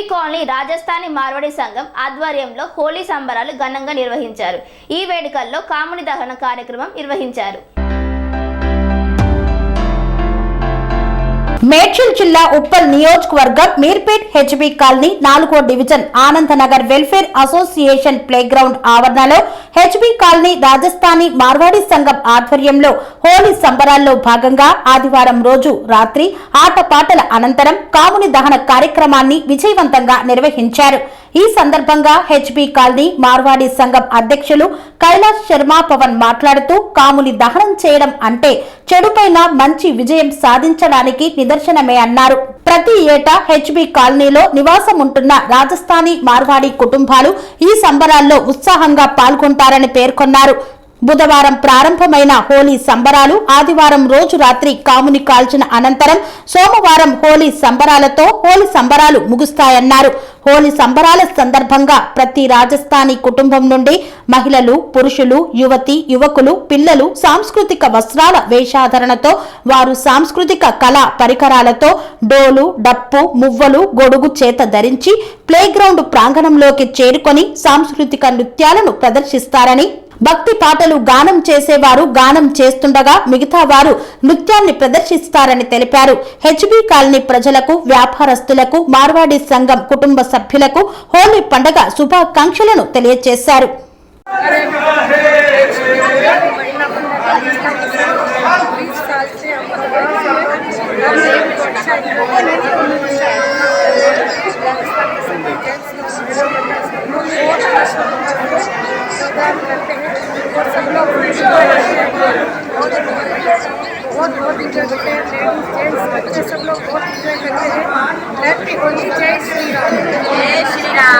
HB colony Rajasthani Marwadi సంఘం ఆధ్వర్యంలో హోలీ సంబరాలు ఘనంగా నిర్వహించారు. ఈ వేడుకల్లో కాముని దహన కార్యక్రమం నిర్వహించారు. మేడ్చల్ జిల్లా ఉప్పల్ నియోజకవర్గం మీర్పేట్ హెచ్బి కాలనీ నాలుగో division Anandnagar welfare association playground ఆవరణలో హెచ్బి కాలనీ రాజస్థానీ మార్వాడి సంఘం ఆధ్వర్యంలో హోలీ సంబరాల్లో భాగంగా ఆదివారం రోజు రాత్రి ఆటపాటల అనంతరం కాముని దహన కార్యక్రమాన్ని విజయవంతంగా నిర్వహించారు. ఈ సందర్భంగా హెచ్బి కాలనీ మార్వాడి సంఘం అధ్యక్షులు కైలాష్ శర్మ పవన్ మాట్లాడుతూ కాముని దహనం చేయడం అంటే చెడుపైన మంచి విజయం సాధించడానికి నిదర్శనమే అన్నారు. ప్రతి ఏటా హెచ్బి కాలనీలో నివాసం ఉంటున్న రాజస్థానీ మార్వాడి కుటుంబాలు ఈ సంబరాల్లో ఉత్సాహంగా పాల్గొంటారని పేర్కొన్నారు. బుధవారం ప్రారంభమైన హోలీ సంబరాలు ఆదివారం రోజు రాత్రి కాముని కాల్చిన అనంతరం సోమవారం హోలీ సంబరాలతో హోలీ సంబరాలు ముగుస్తాయన్నారు. హోలీ సంబరాల సందర్భంగా ప్రతి రాజస్థానీ కుటుంబం నుండి మహిళలు పురుషులు యువతి యువకులు పిల్లలు సాంస్కృతిక వస్త్రాల వేషాధరణతో వారు సాంస్కృతిక కళా పరికరాలతో డోలు డప్పు మువ్వలు గొడుగు చేత ధరించి ప్లేగ్రౌండ్ ప్రాంగణంలోకి చేరుకొని సాంస్కృతిక నృత్యాలను ప్రదర్శిస్తారని భక్తి పాటలు గానం చేసేవారు గానం చేస్తుండగా మిగతా వారు నృత్యాన్ని ప్రదర్శిస్తారని తెలిపారు. హెచ్బి కాలనీ ప్రజలకు వ్యాపారస్తులకు మార్వాడి సంఘం కుటుంబ సభ్యులకు హోలీ పండగ శుభాకాంక్షలను తెలియజేశారు अच्छा करते हैं और सब लोग बहुत बहुत इंजॉय करते हैं। लेडीज़ जेंट्स बच्चे सब लोग बहुत इंजॉय करते हैं। हैप्पी होली जय श्री राम। जय Shri Ram.